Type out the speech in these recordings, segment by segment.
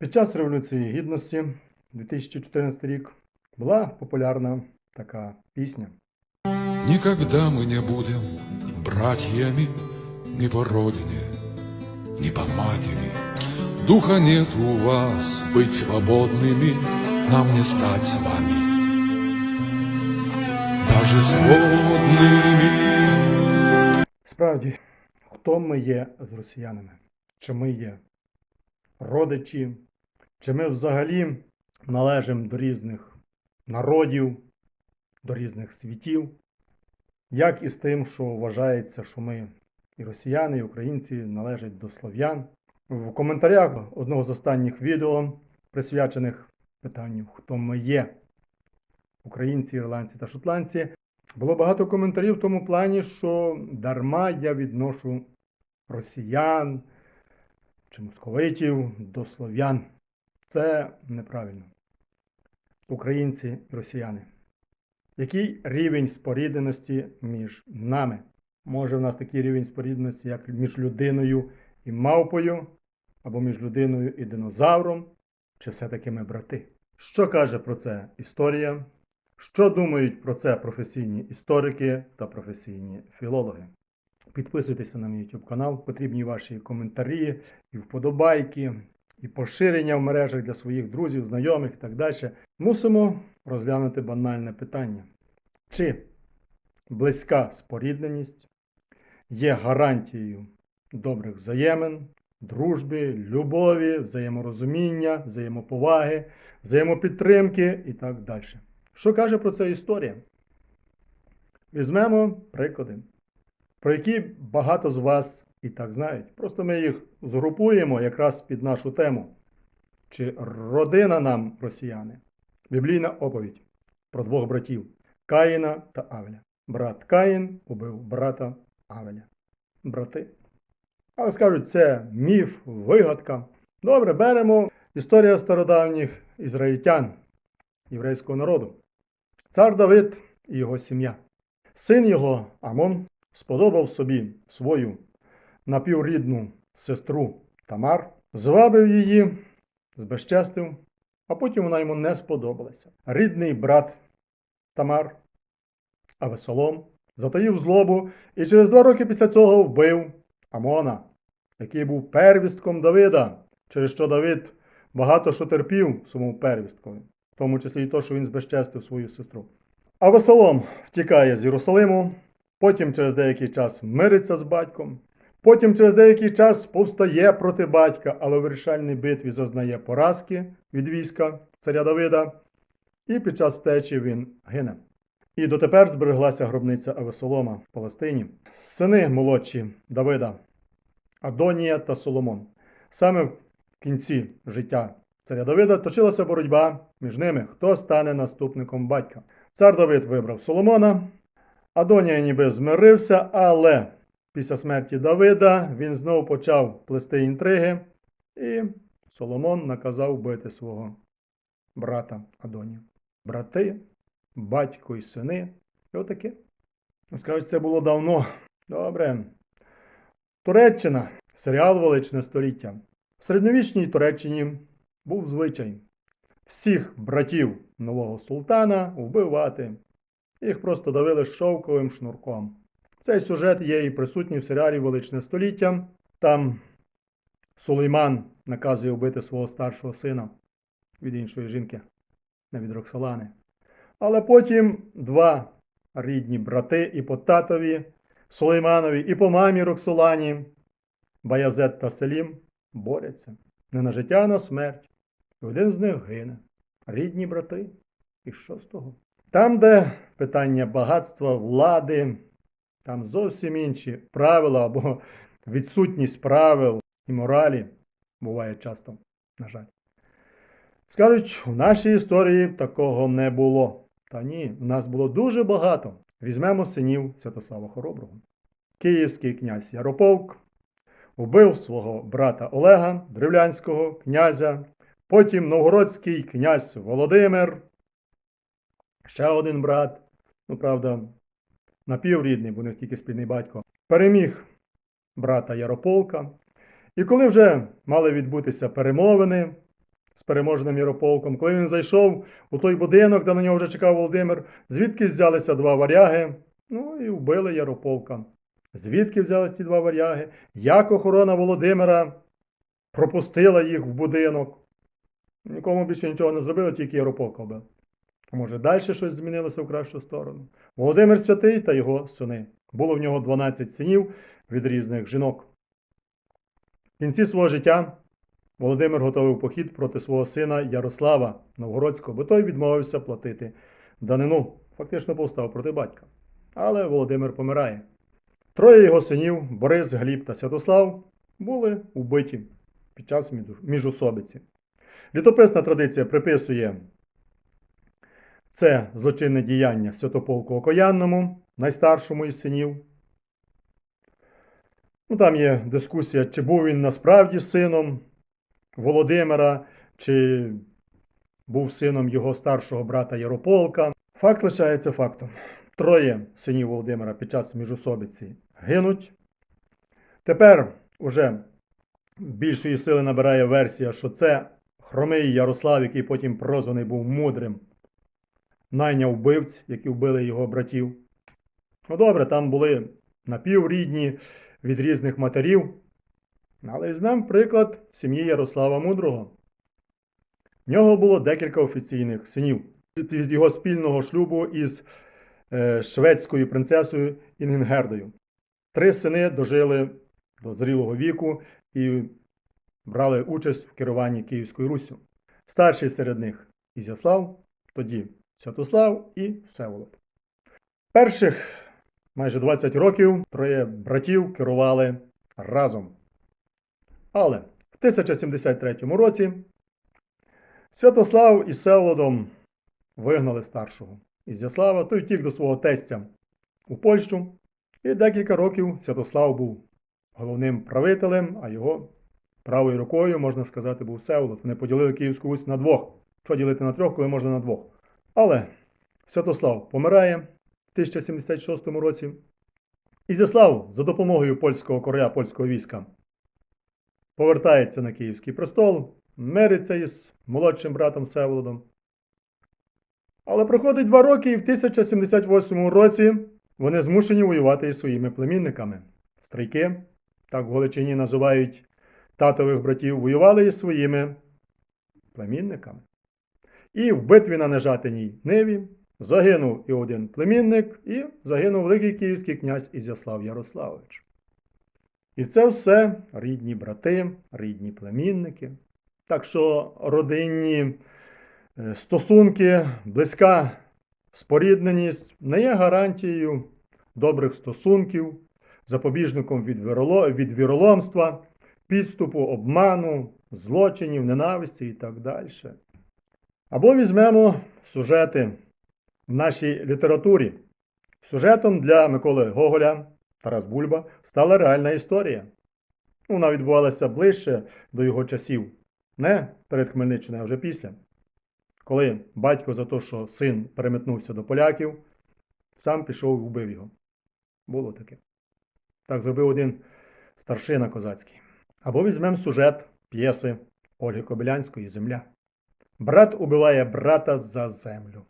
Під час Революції Гідності 2014 рік була популярна така пісня. Никогда мы не будем братьями ни по родине, ни по матери. Духа нет у вас быть свободными, нам не стать с вами. Даже сводными. Справді, хто ми є з росіянами? Чи ми є родичі? чи ми взагалі належимо до різних народів, до різних світів? Як і з тим, що вважається, що ми і росіяни, і українці належать до слов'ян? В коментарях одного з останніх відео, присвячених питанню, хто ми є, українці, ірландці та шотландці, було багато коментарів в тому плані, що дарма я відношу росіян чи московитів до слов'ян. Це неправильно. Українці і росіяни. Який рівень спорідненості між нами? Може, в нас такий рівень спорідненості, як між людиною і мавпою, або між людиною і динозавром, чи все-таки ми брати? Що каже про це історія? Що думають про це професійні історики та професійні філологи? Підписуйтеся на мій YouTube канал, потрібні ваші коментарі і вподобайки, і поширення в мережах для своїх друзів, знайомих і так далі. Мусимо розглянути банальне питання. Чи близька спорідненість є гарантією добрих взаємин, дружби, любові, взаєморозуміння, взаємоповаги, взаємопідтримки і так далі. Що каже про це історія? Візьмемо приклади, про які багато з вас і так знають. Просто ми їх згрупуємо якраз під нашу тему. Чи родина нам росіяни? Біблійна оповідь про двох братів Каїна та Авеля. Брат Каїн убив брата Авеля. Брати. Але скажуть, це міф, вигадка. Добре, беремо історія стародавніх ізраїльтян, єврейського народу. Цар Давид і його сім'я. Син його Амон сподобав собі свою напіврідну сестру Тамар, звабив її, збезчестив, а потім вона йому не сподобалася. Рідний брат Тамар, Авесолом, затаїв злобу і через два роки після цього вбив Амона, який був первістком Давида, через що Давид багато що терпів своєму первісткові, в тому числі і то, що він збезчестив свою сестру. А Весолом втікає з Єрусалиму, потім через деякий час мириться з батьком, потім через деякий час повстає проти батька, але в вирішальній битві зазнає поразки від війська царя Давида, і під час втечі він гине. І дотепер збереглася гробниця Авесолома в Палестині. Сини молодші Давида, Адонія та Соломон. Саме в кінці життя царя Давида точилася боротьба між ними, хто стане наступником батька. Цар Давид вибрав Соломона, Адонія ніби змирився, але після смерті Давида він знову почав плести інтриги, і Соломон наказав вбити свого брата Адонія. Брати, батько і сини. І отаке. Ну, Скажуть, це було давно. Добре. Туреччина. Серіал Величне століття. В середньовічній Туреччині був звичай всіх братів нового султана вбивати. Їх просто давили шовковим шнурком. Цей сюжет є і присутній в серіалі Величне століття. Там Сулейман наказує вбити свого старшого сина від іншої жінки, не від Роксолани. Але потім два рідні брати і по татові Сулейманові, і по мамі Роксолані, Баязет та Селім, борються не на життя, а на смерть. І один з них гине. Рідні брати. І що з того? Там, де питання багатства, влади, там зовсім інші правила або відсутність правил і моралі буває часто, на жаль. Скажуть, у нашій історії такого не було. Та ні, у нас було дуже багато. Візьмемо синів Святослава Хороброго. Київський князь Ярополк вбив свого брата Олега, древлянського князя, потім новгородський князь Володимир, ще один брат, ну правда, напіврідний, бо них тільки спільний батько, переміг брата Ярополка. І коли вже мали відбутися перемовини з переможним Ярополком. Коли він зайшов у той будинок, де на нього вже чекав Володимир, звідки взялися два варяги, ну і вбили Ярополка. Звідки взялися ці два варяги? Як охорона Володимира пропустила їх в будинок? Нікому більше нічого не зробили, тільки Ярополка вбив. Може, далі щось змінилося в кращу сторону. Володимир Святий та його сини. Було в нього 12 синів від різних жінок. В кінці свого життя Володимир готовив похід проти свого сина Ярослава Новгородського, бо той відмовився платити данину. Фактично повстав проти батька. Але Володимир помирає. Троє його синів Борис, Гліб та Святослав були вбиті під час між- міжусобиці. Літописна традиція приписує це злочинне діяння Святополку Окоянному, найстаршому із синів. Ну, там є дискусія, чи був він насправді сином Володимира, чи був сином його старшого брата Ярополка. Факт лишається фактом. Троє синів Володимира під час міжусобиці гинуть. Тепер уже більшої сили набирає версія, що це хромий Ярослав, який потім прозваний був мудрим, найняв вбивць, які вбили його братів. Ну добре, там були напіврідні від різних матерів. Але візьмемо приклад сім'ї Ярослава Мудрого. В нього було декілька офіційних синів від його спільного шлюбу із е, шведською принцесою Інгергардою. Три сини дожили до зрілого віку і брали участь в керуванні Київською Руссю. Старший серед них Ізяслав, тоді Святослав і Всеволод. Перших майже 20 років троє братів керували разом. Але в 1073 році Святослав із Всеволодом вигнали старшого Ізяслава, той втік до свого тестя у Польщу, і декілька років Святослав був головним правителем, а його правою рукою, можна сказати, був Всеволод. Вони поділили Київську Русь на двох. Що ділити на трьох, коли можна на двох? Але Святослав помирає в 1076 році. Ізяслав за допомогою польського короля, польського війська повертається на Київський престол, мириться із молодшим братом Всеволодом. Але проходить два роки, і в 1078 році вони змушені воювати із своїми племінниками. Стрийки, так в Галичині називають татових братів, воювали із своїми племінниками. І в битві на Нежатиній Ниві загинув і один племінник, і загинув великий київський князь Ізяслав Ярославович. І це все рідні брати, рідні племінники. Так що родинні е, стосунки, близька спорідненість не є гарантією добрих стосунків, запобіжником від, віроло... від віроломства, підступу, обману, злочинів, ненависті і так далі. Або візьмемо сюжети в нашій літературі. Сюжетом для Миколи Гоголя Тарас Бульба стала реальна історія. Вона відбувалася ближче до його часів, не перед Хмельниччиною, а вже після. Коли батько за те, що син переметнувся до поляків, сам пішов і вбив його. Було таке. Так зробив один старшина козацький. Або візьмемо сюжет п'єси Ольги Кобилянської Земля. Брат убиває брата за землю.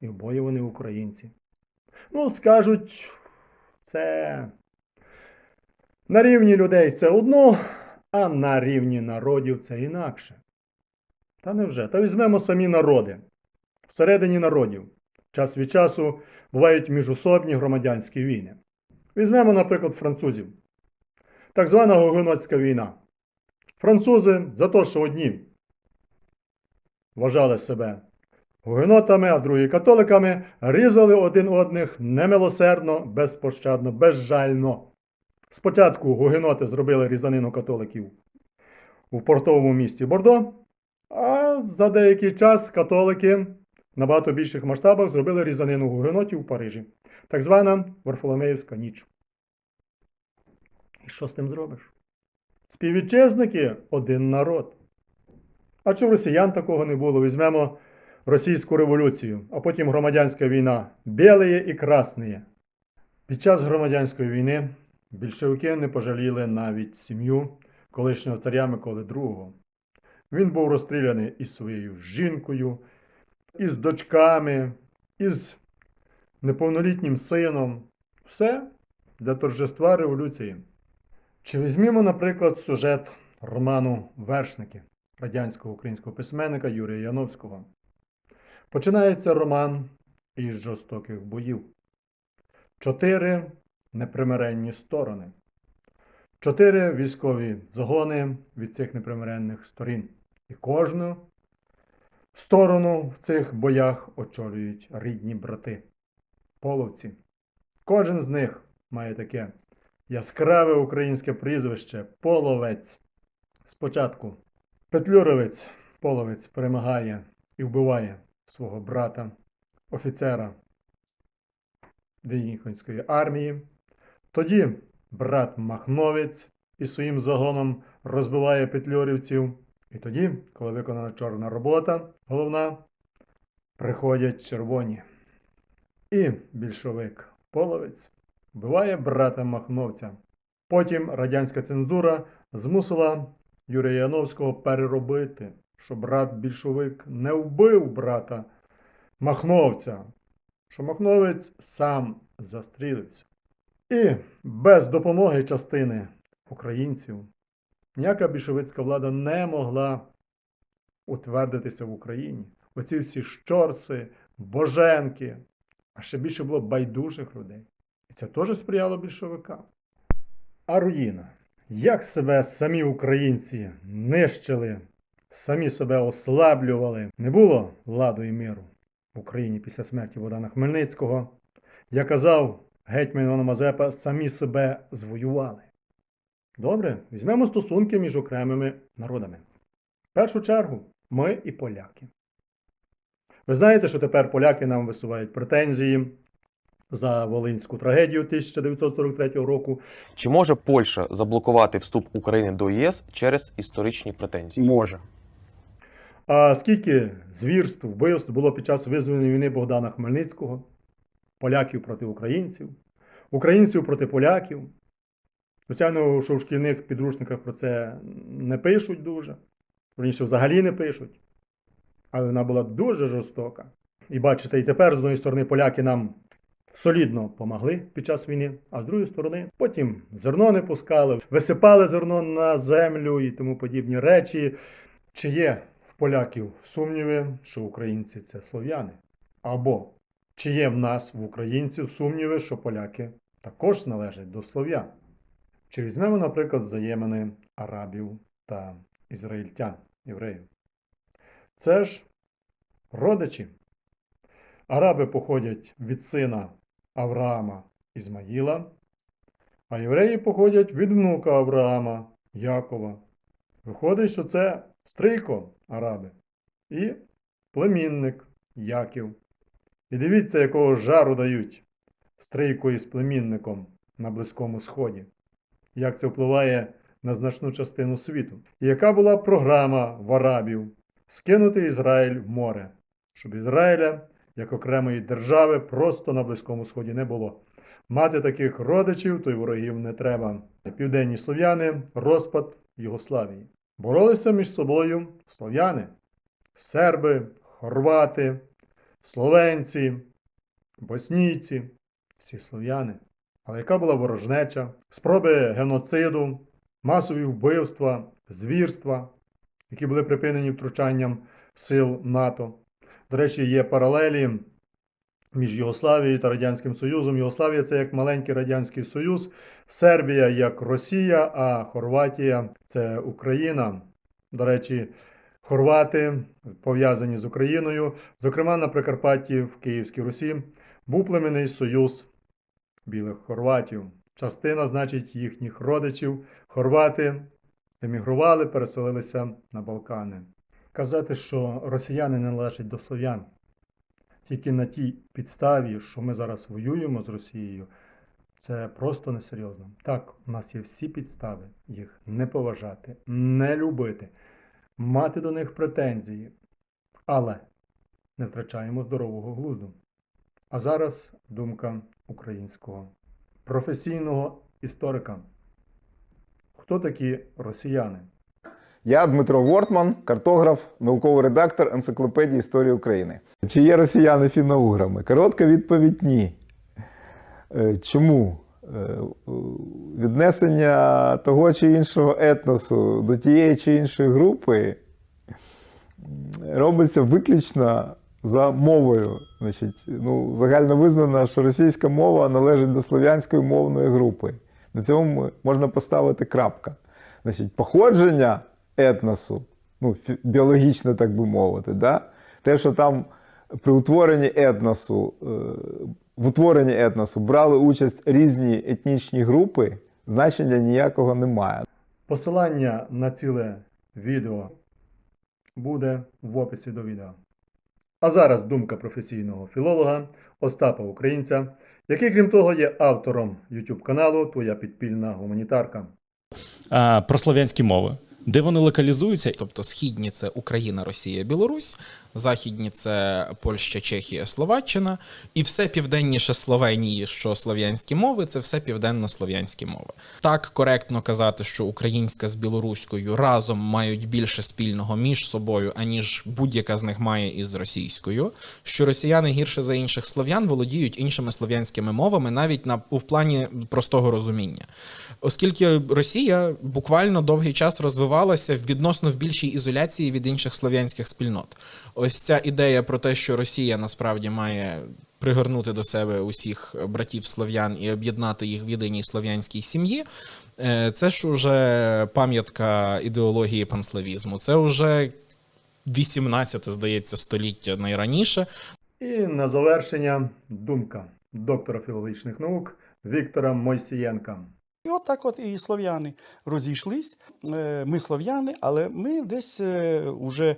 І обоє вони українці. Ну, скажуть, це на рівні людей це одно, а на рівні народів це інакше. Та невже? Та візьмемо самі народи. Всередині народів час від часу бувають міжусобні громадянські війни. Візьмемо, наприклад, французів. Так звана Гугенотська війна. Французи за те, що одні вважали себе гугенотами, а другі католиками, різали один одних немилосердно, безпощадно, безжально. Спочатку гугеноти зробили різанину католиків у портовому місті Бордо, а за деякий час католики набагато більших масштабах зробили різанину гугенотів у Парижі. Так звана Варфоломеївська ніч. І що з тим зробиш? Співвітчизники один народ. А чи в росіян такого не було? Візьмемо російську революцію, а потім громадянська війна білеє і красне. Під час громадянської війни більшовики не пожаліли навіть сім'ю колишнього царя Миколи II. Він був розстріляний із своєю жінкою, із дочками, із неповнолітнім сином. Все для торжества революції. Чи візьмімо, наприклад, сюжет роману Вершники радянського українського письменника Юрія Яновського. Починається роман із жорстоких боїв. Чотири непримиренні сторони. Чотири військові загони від цих непримиренних сторін. І кожну сторону в цих боях очолюють рідні брати, половці. Кожен з них має таке яскраве українське прізвище Половець. Спочатку Петлюровець, половець, перемагає і вбиває свого брата, офіцера Деніконської армії. Тоді брат Махновець із своїм загоном розбиває петлюрівців. І тоді, коли виконана чорна робота, головна, приходять червоні. І більшовик Половець вбиває брата Махновця. Потім радянська цензура змусила Юрія Яновського переробити, що брат більшовик не вбив брата Махновця, що Махновець сам застрілився. І без допомоги частини українців ніяка більшовицька влада не могла утвердитися в Україні. Оці всі щорси, боженки, а ще більше було байдужих людей. І це теж сприяло більшовикам. А руїна. Як себе самі українці нищили, самі себе ослаблювали, не було ладу і миру в Україні після смерті Богдана Хмельницького. Я казав, гетьман Івана Мазепа самі себе звоювали. Добре, візьмемо стосунки між окремими народами. В першу чергу, ми і поляки. Ви знаєте, що тепер поляки нам висувають претензії за Волинську трагедію 1943 року. Чи може Польща заблокувати вступ України до ЄС через історичні претензії? Може. А скільки звірств, вбивств було під час визвольної війни Богдана Хмельницького, поляків проти українців, українців проти поляків. Звичайно, що в шкільних підручниках про це не пишуть дуже, верніше взагалі не пишуть. Але вона була дуже жорстока. І бачите, і тепер, з однієї сторони, поляки нам солідно помогли під час війни, а з другої сторони, потім зерно не пускали, висипали зерно на землю і тому подібні речі. Чи є в поляків сумніви, що українці це слов'яни? Або чи є в нас в українців сумніви, що поляки також належать до слов'ян? Чи візьмемо, наприклад, взаємини арабів та ізраїльтян, євреїв? Це ж родичі. Араби походять від сина Авраама Ізмаїла, а євреї походять від внука Авраама Якова. Виходить, що це стрийко араби і племінник Яків. І дивіться, якого жару дають стрийко із племінником на Близькому Сході. Як це впливає на значну частину світу. І яка була програма в арабів скинути Ізраїль в море, щоб Ізраїля як окремої держави просто на Близькому Сході не було. Мати таких родичів, то й ворогів не треба. Південні слов'яни розпад Югославії. Боролися між собою слов'яни, серби, хорвати, словенці, боснійці, всі слов'яни. Але яка була ворожнеча, спроби геноциду, масові вбивства, звірства, які були припинені втручанням сил НАТО. До речі, є паралелі між Югославією та Радянським Союзом. Югославія це як маленький Радянський Союз, Сербія як Росія, а Хорватія це Україна. До речі, хорвати пов'язані з Україною. Зокрема, на Прикарпатті в Київській Русі був племенний союз білих хорватів. Частина, значить, їхніх родичів, хорвати, емігрували, переселилися на Балкани. Казати, що росіяни не належать до слов'ян тільки на тій підставі, що ми зараз воюємо з Росією, це просто несерйозно. Так, у нас є всі підстави їх не поважати, не любити, мати до них претензії, але не втрачаємо здорового глузду. А зараз думка українського професійного історика. Хто такі росіяни? Я Дмитро Вортман, картограф, науковий редактор Енциклопедії історії України. Чи є росіяни фіно-уграми? Коротка відповідь ні. Е, Чому? Е, Віднесення того чи іншого етносу до тієї чи іншої групи робиться виключно за мовою. Значить, ну, загально визнано, що російська мова належить до слов'янської мовної групи. На цьому можна поставити крапка. Значить, походження етносу, ну, біологічно, так би мовити, да? те, що там при утворенні етносу, е, в утворенні етносу брали участь різні етнічні групи, значення ніякого немає. Посилання на ціле відео буде в описі до відео. А зараз думка професійного філолога Остапа Українця, який, крім того, є автором YouTube каналу Твоя підпільна гуманітарка. а, про слов'янські мови. Де вони локалізуються? Тобто східні це Україна, Росія, Білорусь, західні це Польща, Чехія, Словаччина, і все південніше Словенії, що слов'янські мови, це все південно-слов'янські мови. Так коректно казати, що українська з білоруською разом мають більше спільного між собою, аніж будь-яка з них має із російською. Що росіяни гірше за інших слов'ян володіють іншими слов'янськими мовами, навіть на у плані простого розуміння. Оскільки Росія буквально довгий час розвивалася відносно в більшій ізоляції від інших слов'янських спільнот. Ось ця ідея про те, що Росія насправді має пригорнути до себе усіх братів слов'ян і об'єднати їх в єдиній слов'янській сім'ї. е, Це ж уже пам'ятка ідеології панславізму. Це вже 18, здається, століття найраніше. І на завершення думка доктора філологічних наук Віктора Мойсієнка. І от так от і слов'яни розійшлись. Е, Ми слов'яни, але ми десь вже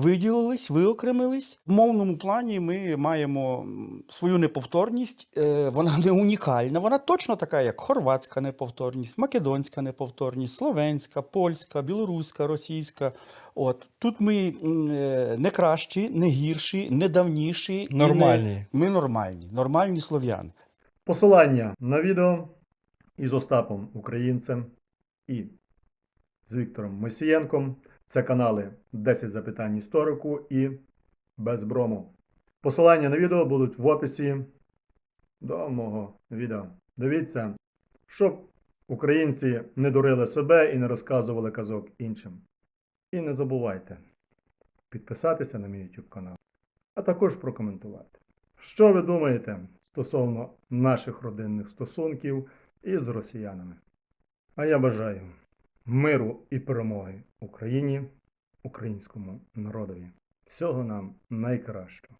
виділились, виокремились. В мовному плані ми маємо свою неповторність. Е, Вона не унікальна. Вона точно така, як хорватська неповторність, македонська неповторність, словенська, польська, білоруська, російська. От тут ми е, не кращі, не гірші, не давніші. і не- Нормальні. Ми нормальні, нормальні слов'яни. Посилання на відео із Остапом Українцем і з Віктором Мосієнком. Це канали 10 запитань історику і без брому. Посилання на відео будуть в описі до мого відео. Дивіться, щоб українці не дурили себе і не розказували казок іншим. І не забувайте підписатися на мій YouTube канал, а також прокоментувати. Що ви думаєте стосовно наших родинних стосунків із росіянами? А я бажаю миру і перемоги Україні, українському народові. Всього нам найкращого.